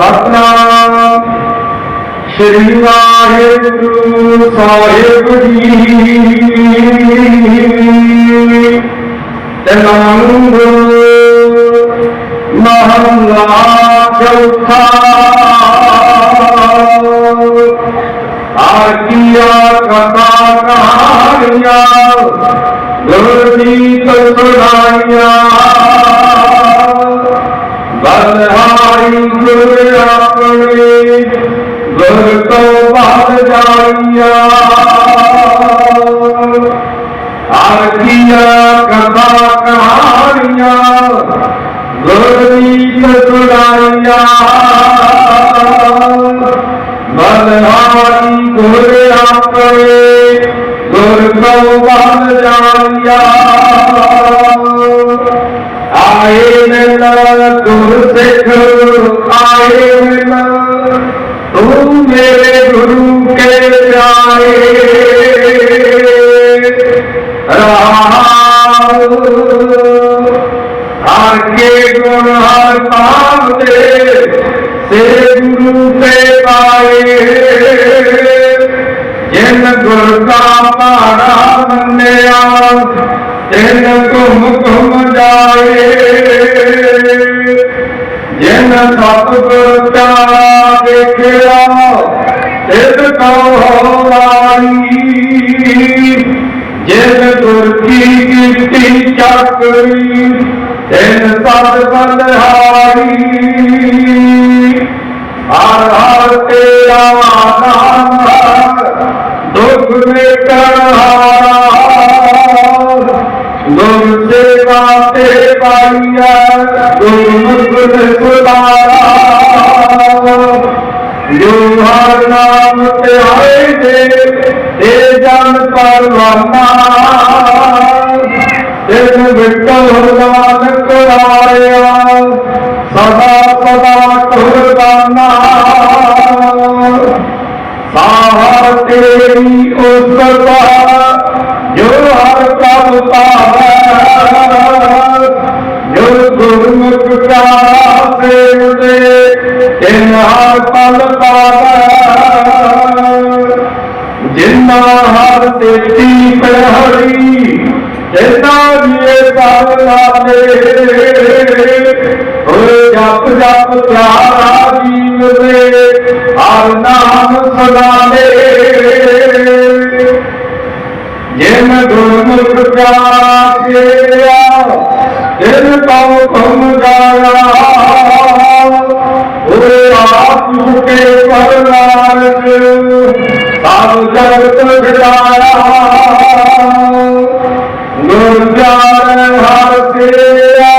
ستنام شری واحر صاحب جی تنام محلہ چوتھا آریا کتا کہانیا گردی کیا کتا کہانیاں غریب سنائیا بلہاری گھوڑے پڑے گھر کو بن جانیا آئے مل گھر سکھ آئے مل تم میرے گرو کے جائے گن ہر کام دے سے گرو پائے جن گر کا پارا بنیا جن گم گم جائے جن سب گر چارا دیکھا کو جن گر کی گرتی چکری آدھار تیرا نام دکھ میں کروا تے پائیا دکھ سدارا جو ہر نام تہائی دے جان پروانا ਵਿਟਲ ਨਾਨਕ ਆਇਆ ਸਦਾ ਸਦਾ ਕੁਰਬਾਨਾ ਸਾਹ ਤੇਰੀ ਉਸਤਾ ਜੋ ਹਰ ਪ੍ਰਭ ਪਾਵੈ। ਜੋ ਗੁਰਮੁਖ ਪਿਆਰਾ ਸੇਵਦੇ ਤਿਨ ਹਰ ਪਲ ਪਾਵੈ। ਜਿੰਨਾ ਹਰ ਤੇਤੀ ਪੜਹੜੀ ਜਿੰਨਾ ਜੀਏ ਸਭ ਲਾਦੇ ਜਪ ਜਪ ਪਿਆਰਾ ਜੀਵ ਦੇ ਹਰ ਨਾਮ ਸਦਾ ਦੇ ਜਿਨ ਗੁਰਮੁਖ ਪਿਆਰਾ ਸੇਵਿਆ ਤਿਨ ਕਉ ਗਾਇਆ ਓਏ ਆਪ ਸੁਖੇ ਪਰਨਾਰਕ ਸਭ ਜਗਤ ਵਿਚਾਰਾ ਗੁਰ ਜਾਣ মেরা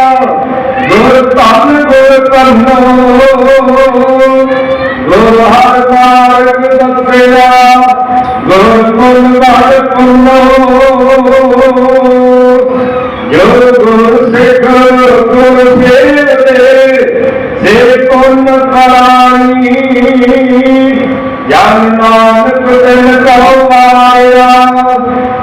গোর তন গোর করমো গোর হর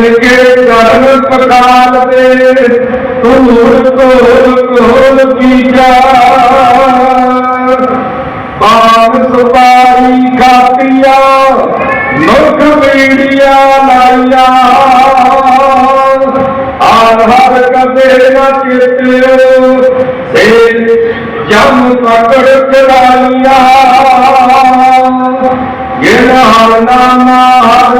ان کے کرم پکال دے۔ تور کور کی جا پان سپاری کا پیا، ملک میڈیا لایا آدھار کدے نہ کتے جم پکڑ کرایا گرہ نام ہر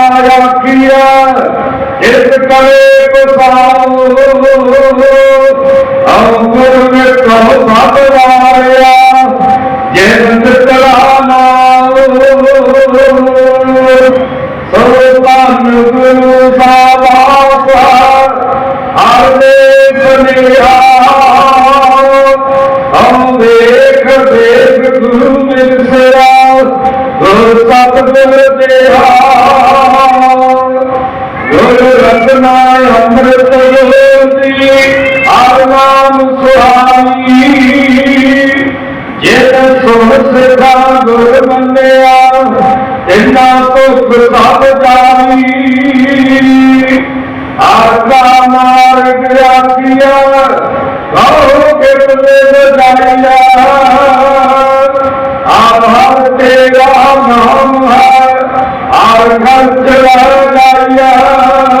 جس کرے کو سام انکر میں کہو سات ماریا جس کرانا سوتان گرو سابا آدے بنیا ہم دیکھ دیکھ گرو مل سے سب مل بنائے ہم نے آرمان سہائی یہ سوس کا گور بنیا اتنا تو سب جائی آگا مار گیا کیا گاؤں کے بلے جایا آبھار تیرا مہم ہے آرگا چلا جائیا